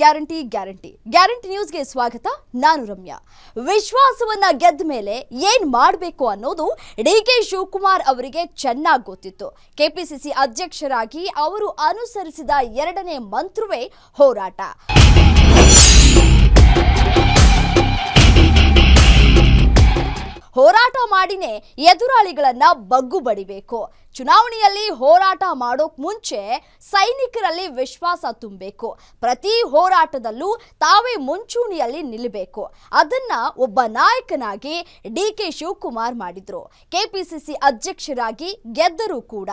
Guarantee guarantee. Guarantee ನ್ಯೂಸ್ಗೆ ಸ್ವಾಗತ, ನಾನು ರಮ್ಯಾ. ವಿಶ್ವಾಸವನ್ನ ಗೆದ್ದ ಮೇಲೆ ಏನ್ ಮಾಡಬೇಕು ಅನ್ನೋದು ಡಿ ಕೆ ಶಿವಕುಮಾರ್ ಅವರಿಗೆ ಚೆನ್ನಾಗಿ ಗೊತ್ತಿತ್ತು. ಕೆಪಿಸಿಸಿ ಅಧ್ಯಕ್ಷರಾಗಿ ಅವರು ಅನುಸರಿಸಿದ ಎರಡನೇ ಮಂತ್ರವೇ ಹೋರಾಟ. ಹೋರಾಟ ಮಾಡಿನೇ ಎದುರಾಳಿಗಳನ್ನ ಬಗ್ಗು ಬಡಿಬೇಕು. ಚುನಾವಣೆಯಲ್ಲಿ ಹೋರಾಟ ಮಾಡೋಕ್ ಮುಂಚೆ ಸೈನಿಕರಲ್ಲಿ ವಿಶ್ವಾಸ ತುಂಬಬೇಕು. ಪ್ರತಿ ಹೋರಾಟದಲ್ಲೂ ತಾವೇ ಮುಂಚೂಣಿಯಲ್ಲಿ ನಿಲ್ಲಬೇಕು ಅದನ್ನ ಒಬ್ಬ ನಾಯಕನಾಗಿ ಡಿ ಕೆ ಶಿವಕುಮಾರ್ ಮಾಡಿದ್ರು. ಕೆಪಿಸಿಸಿ ಅಧ್ಯಕ್ಷರಾಗಿ ಗೆದ್ದರು ಕೂಡ.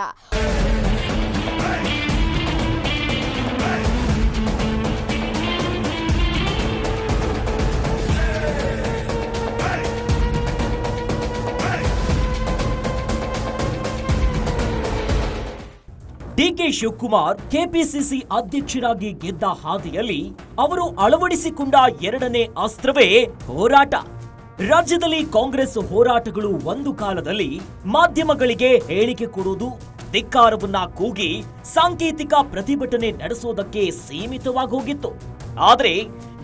ಡಿಕೆ ಶಿವಕುಮಾರ್ ಕೆಪಿಸಿಸಿ ಅಧ್ಯಕ್ಷರಾಗಿ ಗೆದ್ದ ಹಾದಿಯಲ್ಲಿ ಅವರು ಅಳವಡಿಸಿಕೊಂಡ ಎರಡನೇ ಅಸ್ತ್ರವೇ ಹೋರಾಟ. ರಾಜ್ಯದಲ್ಲಿ ಕಾಂಗ್ರೆಸ್ ಹೋರಾಟಗಳು ಒಂದು ಕಾಲದಲ್ಲಿ ಮಾಧ್ಯಮಗಳಿಗೆ ಹೇಳಿಕೆ ಕೊಡುವುದು, ಧಿಕ್ಕಾರವನ್ನ ಕೂಗಿ ಸಾಂಕೇತಿಕ ಪ್ರತಿಭಟನೆ ನಡೆಸೋದಕ್ಕೆ ಸೀಮಿತವಾಗಿ ಹೋಗಿತ್ತು. ಆದರೆ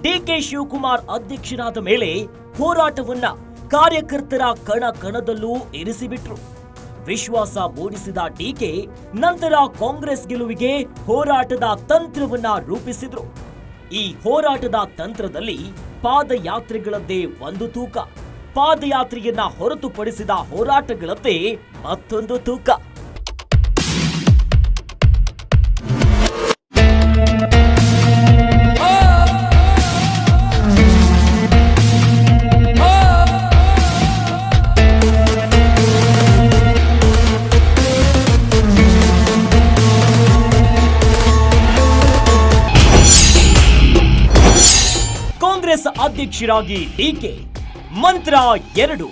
ಡಿಕೆ ಶಿವಕುಮಾರ್ ಅಧ್ಯಕ್ಷರಾದ ಮೇಲೆ ಹೋರಾಟವನ್ನ ಕಾರ್ಯಕರ್ತರ ಕಣ ಕಣದಲ್ಲೂ ಇರಿಸಿಬಿಟ್ರು. ವಿಶ್ವಾಸ ಮೂಡಿಸಿದ ಡಿಕೆ ನಂತರ ಕಾಂಗ್ರೆಸ್ ಗೆಲುವಿಗೆ ಹೋರಾಟದ ತಂತ್ರವನ್ನ ರೂಪಿಸಿದ್ರು. ಈ ಹೋರಾಟದ ತಂತ್ರದಲ್ಲಿ ಪಾದಯಾತ್ರೆಗಳದ್ದೇ ಒಂದು ತೂಕ. ಪಾದಯಾತ್ರೆಯನ್ನ ಹೊರತುಪಡಿಸಿದ ಹೋರಾಟಗಳದ್ದೇ ಮತ್ತೊಂದು ತೂಕ. ಅಧ್ಯಕ್ಷರಾಗಿ ಡಿಕೆ ಮಂತ್ರ ಎರಡು,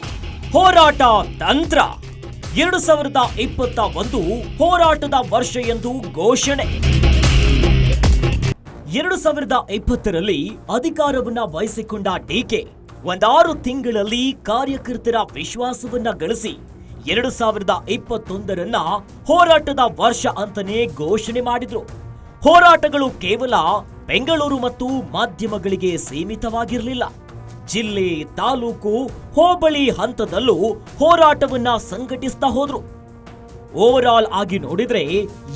ಹೋರಾಟ ತಂತ್ರ. ಎರಡು ಸಾವಿರದ ಇಪ್ಪತ್ತ ಒಂದು ಹೋರಾಟದ ವರ್ಷ ಎಂದು ಘೋಷಣೆ. ಎರಡು ಸಾವಿರದ ಇಪ್ಪತ್ತರಲ್ಲಿ ಅಧಿಕಾರವನ್ನ ವಹಿಸಿಕೊಂಡ ಡಿಕೆ ಒಂದಾರು ತಿಂಗಳಲ್ಲಿ ಕಾರ್ಯಕರ್ತರ ವಿಶ್ವಾಸವನ್ನ ಗಳಿಸಿ, ಎರಡು ಸಾವಿರದ ಇಪ್ಪತ್ತೊಂದರನ್ನ ಹೋರಾಟದ ವರ್ಷ ಅಂತಾನೆ ಘೋಷಣೆ ಮಾಡಿದ್ರು. ಹೋರಾಟಗಳು ಕೇವಲ ಬೆಂಗಳೂರು ಮತ್ತು ಮಾಧ್ಯಮಗಳಿಗೆ ಸೀಮಿತವಾಗಿರಲಿಲ್ಲ. ಜಿಲ್ಲೆ, ತಾಲೂಕು, ಹೋಬಳಿ ಹಂತದಲ್ಲೂ ಹೋರಾಟವನ್ನ ಸಂಘಟಿಸ್ತಾ ಹೋದ್ರು. ಓವರ್ ಆಲ್ ಆಗಿ ನೋಡಿದ್ರೆ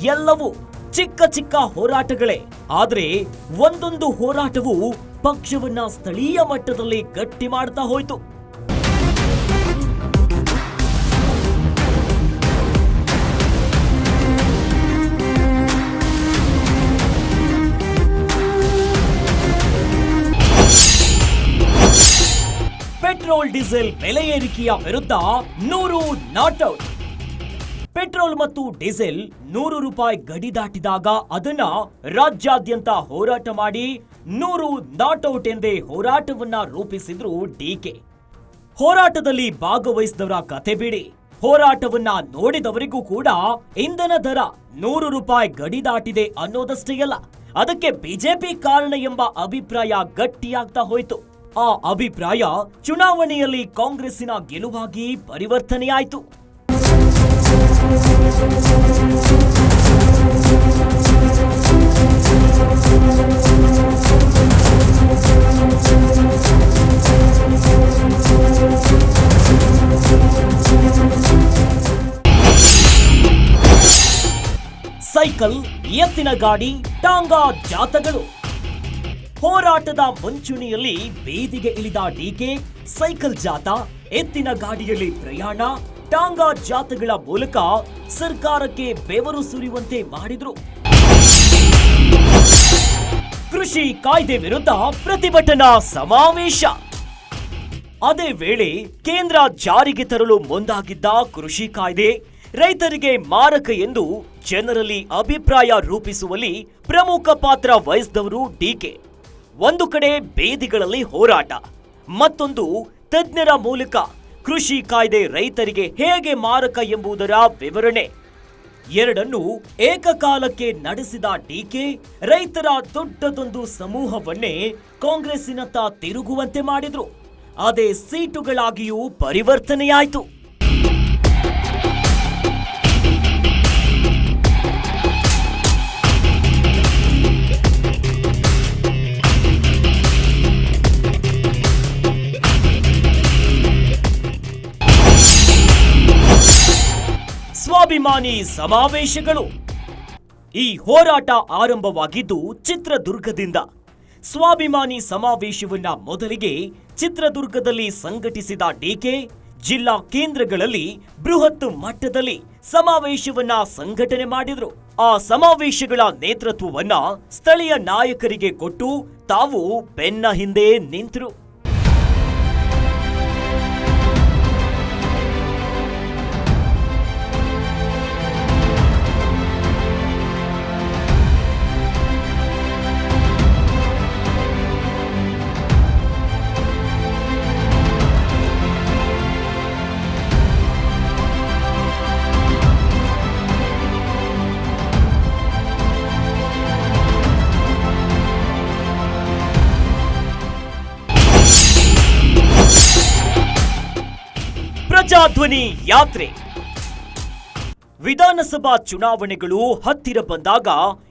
ಎಲ್ಲವೂ ಚಿಕ್ಕ ಚಿಕ್ಕ ಹೋರಾಟಗಳೇ. ಆದ್ರೆ ಒಂದೊಂದು ಹೋರಾಟವು ಪಕ್ಷವನ್ನ ಸ್ಥಳೀಯ ಮಟ್ಟದಲ್ಲಿ ಗಟ್ಟಿ ಮಾಡ್ತಾ ಹೋಯ್ತು. ಪೆಟ್ರೋಲ್, ಡೀಸೆಲ್ ಬೆಲೆ ಏರಿಕೆಯ ವಿರುದ್ಧ ನೂರು ನಾಟ್ಔಟ್ ಪೆಟ್ರೋಲ್ ಮತ್ತು ಡೀಸೆಲ್ ನೂರು ರೂಪಾಯಿ ಗಡಿ ದಾಟಿದಾಗ ಅದನ್ನ ರಾಜ್ಯಾದ್ಯಂತ ಹೋರಾಟ ಮಾಡಿ ನೂರು ನಾಟ್ಔಟ್ ಎಂದೇ ಹೋರಾಟವನ್ನ ರೂಪಿಸಿದ್ರು ಡಿಕೆ ಹೋರಾಟದಲ್ಲಿ ಭಾಗವಹಿಸಿದವರ ಕತೆ ಬಿಡಿ. ಹೋರಾಟವನ್ನ ನೋಡಿದವರಿಗೂ ಕೂಡ ಇಂಧನ ದರ ನೂರು ರೂಪಾಯಿ ಗಡಿ ದಾಟಿದೆ ಅನ್ನೋದಷ್ಟೇ ಅಲ್ಲ, ಅದಕ್ಕೆ ಬಿಜೆಪಿ ಕಾರಣ ಎಂಬ ಅಭಿಪ್ರಾಯ ಗಟ್ಟಿಯಾಗ್ತಾ ಹೋಯ್ತು. ಆ ಅಭಿಪ್ರಾಯ ಚುನಾವಣೆಯಲ್ಲಿ ಕಾಂಗ್ರೆಸ್ಸಿನ ಗೆಲುವಾಗಿ ಪರಿವರ್ತನೆಯಾಯಿತು. ಸೈಕಲ್ ಎತ್ತಿನ ಗಾಡಿ ಟಾಂಗಾ ಜಾಥಗಳು. ಹೋರಾಟದ ಮುಂಚೂಣಿಯಲ್ಲಿ ಬೀದಿಗೆ ಇಳಿದ ಡಿಕೆ ಸೈಕಲ್ ಜಾಥಾ, ಎತ್ತಿನ ಗಾಡಿಯಲ್ಲಿ ಪ್ರಯಾಣ, ಟಾಂಗಾ ಜಾತಗಳ ಮೂಲಕ ಸರ್ಕಾರಕ್ಕೆ ಬೆವರು ಸುರಿಯುವಂತೆ ಮಾಡಿದ್ರು. ಕೃಷಿ ಕಾಯ್ದೆ ವಿರುದ್ಧ ಪ್ರತಿಭಟನಾ ಸಮಾವೇಶ. ಅದೇ ವೇಳೆ ಕೇಂದ್ರ ಜಾರಿಗೆ ತರಲು ಮುಂದಾಗಿದ್ದ ಕೃಷಿ ಕಾಯ್ದೆ ರೈತರಿಗೆ ಮಾರಕ ಎಂದು ಜನರಲ್ಲಿ ಅಭಿಪ್ರಾಯ ರೂಪಿಸುವಲ್ಲಿ ಪ್ರಮುಖ ಪಾತ್ರ ವಹಿಸಿದವರು ಡಿಕೆ ಒಂದು ಕಡೆ ಬೇದಿಗಳಲ್ಲಿ ಹೋರಾಟ, ಮತ್ತೊಂದು ತಜ್ಞರ ಮೂಲಕ ಕೃಷಿ ಕಾಯ್ದೆ ರೈತರಿಗೆ ಹೇಗೆ ಮಾರಕ ಎಂಬುದರ ವಿವರಣೆ. ಎರಡನ್ನು ಏಕಕಾಲಕ್ಕೆ ನಡೆಸಿದ ಟೀಕೆ ರೈತರ ದೊಡ್ಡದೊಂದು ಸಮೂಹವನ್ನೇ ಕಾಂಗ್ರೆಸ್ಸಿನತ್ತ ತಿರುಗುವಂತೆ ಮಾಡಿದ್ರು. ಅದೇ ಸೀಟುಗಳಾಗಿಯೂ ಪರಿವರ್ತನೆಯಾಯಿತು. ಸ್ವಾಭಿಮಾನಿ ಸಮಾವೇಶಗಳು. ಈ ಹೋರಾಟ ಆರಂಭವಾಗಿದ್ದು ಚಿತ್ರದುರ್ಗದಿಂದ. ಸ್ವಾಭಿಮಾನಿ ಸಮಾವೇಶವನ್ನ ಮೊದಲಿಗೆ ಚಿತ್ರದುರ್ಗದಲ್ಲಿ ಸಂಘಟಿಸಿದ ಡಿಕೆ ಜಿಲ್ಲಾ ಕೇಂದ್ರಗಳಲ್ಲಿ ಬೃಹತ್ ಮಟ್ಟದಲ್ಲಿ ಸಮಾವೇಶವನ್ನ ಸಂಘಟನೆ ಮಾಡಿದ್ರು. ಆ ಸಮಾವೇಶಗಳ ನೇತೃತ್ವವನ್ನ ಸ್ಥಳೀಯ ನಾಯಕರಿಗೆ ಕೊಟ್ಟು ತಾವು ಬೆನ್ನ ಹಿಂದೆ ನಿಂತರು. ಪ್ರಜಾಧ್ವನಿ ಯಾತ್ರೆ. ವಿಧಾನಸಭಾ ಚುನಾವಣೆಗಳು ಹತ್ತಿರ ಬಂದಾಗ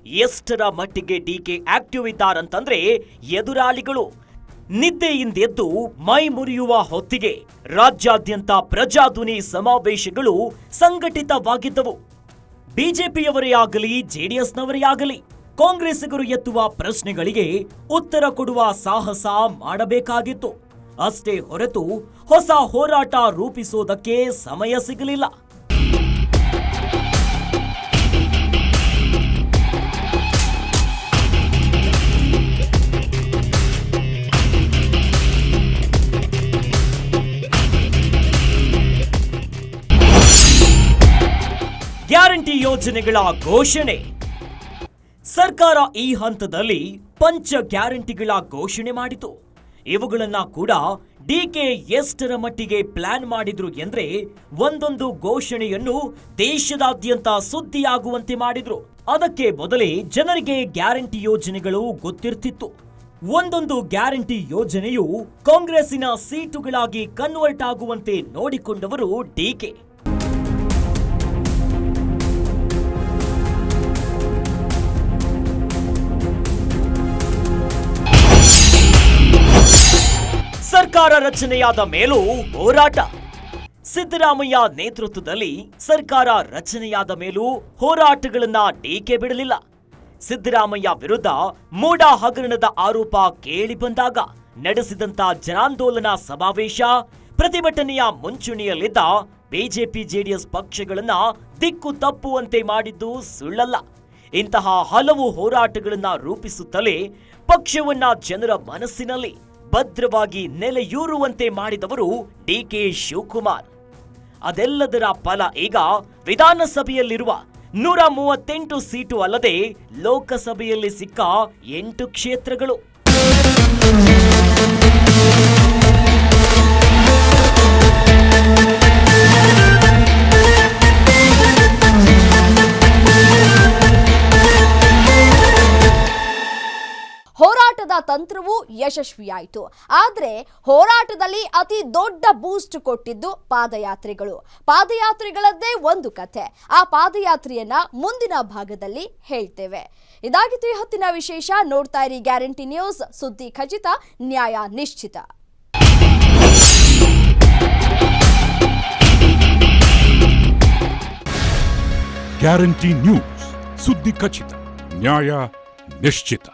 ಎಷ್ಟರ ಮಟ್ಟಿಗೆ ಡಿಕೆ ಆಕ್ಟಿವ್ ಇದ್ದಾರಂತಂದ್ರೆ ಎದುರಾಳಿಗಳು. ನಿದ್ದೆಯಿಂದೆದ್ದು ಮೈ ಮುರಿಯುವ ಹೊತ್ತಿಗೆ ರಾಜ್ಯಾದ್ಯಂತ ಪ್ರಜಾಧ್ವನಿ ಸಮಾವೇಶಗಳು ಸಂಘಟಿತವಾಗಿದ್ದವು. ಬಿಜೆಪಿಯವರೇ ಆಗಲಿ, ಜೆಡಿಎಸ್ನವರೇ ಆಗಲಿ, ಕಾಂಗ್ರೆಸ್ಸಿಗರು ಎತ್ತುವ ಪ್ರಶ್ನೆಗಳಿಗೆ ಉತ್ತರ ಕೊಡುವ ಸಾಹಸ ಮಾಡಬೇಕಾಗಿತ್ತು. ಅಷ್ಟೇ ಹೊರತು ಹೊಸ ಹೋರಾಟ ರೂಪಿಸೋದಕ್ಕೆ ಸಮಯ ಸಿಗಲಿಲ್ಲ. ಗ್ಯಾರಂಟಿ ಯೋಜನೆಗಳ ಘೋಷಣೆ. ಸರ್ಕಾರ ಈ ಹಂತದಲ್ಲಿ ಪಂಚ ಗ್ಯಾರಂಟಿಗಳ ಘೋಷಣೆ ಮಾಡಿತು. ಇವುಗಳನ್ನ ಕೂಡ ಡಿ ಕೆ ಎಷ್ಟರ ಮಟ್ಟಿಗೆ ಪ್ಲಾನ್ ಮಾಡಿದ್ರು ಎಂದ್ರೆ ಒಂದೊಂದು ಘೋಷಣೆಯನ್ನು ದೇಶದಾದ್ಯಂತ ಸುದ್ದಿಯಾಗುವಂತೆ ಮಾಡಿದ್ರು. ಅದಕ್ಕೆ ಮೊದಲೇ ಜನರಿಗೆ ಗ್ಯಾರಂಟಿ ಯೋಜನೆಗಳು ಗೊತ್ತಿರ್ತಿತ್ತು. ಒಂದೊಂದು ಗ್ಯಾರಂಟಿ ಯೋಜನೆಯು ಕಾಂಗ್ರೆಸ್ಸಿನ ಸೀಟುಗಳಾಗಿ ಕನ್ವರ್ಟ್ ಆಗುವಂತೆ ನೋಡಿಕೊಂಡವರು ಡಿಕೆ ಸರ್ಕಾರ ರಚನೆಯಾದ ಮೇಲೂ ಹೋರಾಟ. ಸಿದ್ದರಾಮಯ್ಯ ನೇತೃತ್ವದಲ್ಲಿ ಸರ್ಕಾರ ರಚನೆಯಾದ ಮೇಲೂ ಹೋರಾಟಗಳನ್ನ ಟೀಕೆ ಬಿಡಲಿಲ್ಲ. ಸಿದ್ದರಾಮಯ್ಯ ವಿರುದ್ಧ ಮೂಡ ಹಗರಣದ ಆರೋಪ ಕೇಳಿ ಬಂದಾಗ ನಡೆಸಿದಂತ ಜನಾಂದೋಲನ ಸಮಾವೇಶ, ಪ್ರತಿಭಟನೆಯ ಮುಂಚೂಣಿಯಲ್ಲಿದ್ದ ಬಿಜೆಪಿ ಜೆಡಿಎಸ್ ಪಕ್ಷಗಳನ್ನ ದಿಕ್ಕು ತಪ್ಪುವಂತೆ ಮಾಡಿದ್ದು ಸುಳ್ಳಲ್ಲ. ಇಂತಹ ಹಲವು ಹೋರಾಟಗಳನ್ನ ರೂಪಿಸುತ್ತಲೇ ಪಕ್ಷವನ್ನ ಜನರ ಮನಸ್ಸಿನಲ್ಲಿ ಭದ್ರವಾಗಿ ನೆಲೆಯೂರುವಂತೆ ಮಾಡಿದವರು ಡಿ ಕೆ ಶಿವಕುಮಾರ್. ಅದೆಲ್ಲದರ ಫಲ ಈಗ ವಿಧಾನಸಭೆಯಲ್ಲಿರುವ ನೂರ ಮೂವತ್ತೆಂಟು ಸೀಟು ಅಲ್ಲದೆ ಲೋಕಸಭೆಯಲ್ಲಿ ಸಿಕ್ಕ ಎಂಟು ಕ್ಷೇತ್ರಗಳು. ತಂತ್ರವು ಯಶಸ್ವಿಯಾಯಿತು. ಆದರೆ ಹೋರಾಟದಲ್ಲಿ ಅತಿ ದೊಡ್ಡ ಬೂಸ್ಟ್ ಕೊಟ್ಟಿದ್ದು ಪಾದಯಾತ್ರೆಗಳು. ಪಾದಯಾತ್ರೆಗಳದ್ದೇ ಒಂದು ಕಥೆ. ಆ ಪಾದಯಾತ್ರೆಯನ್ನ ಮುಂದಿನ ಭಾಗದಲ್ಲಿ ಹೇಳ್ತೇವೆ. ಇದಾಗಿತ್ತು ಈ ಹೊತ್ತಿನ ವಿಶೇಷ. ನೋಡ್ತಾ ಇರಿ ಗ್ಯಾರಂಟಿ ನ್ಯೂಸ್. ಸುದ್ದಿ ಖಚಿತ, ನ್ಯಾಯ ನಿಶ್ಚಿತ. Guarantee news. ಸುದ್ದಿ ಖಚಿತ, ನ್ಯಾಯ ನಿಶ್ಚಿತ.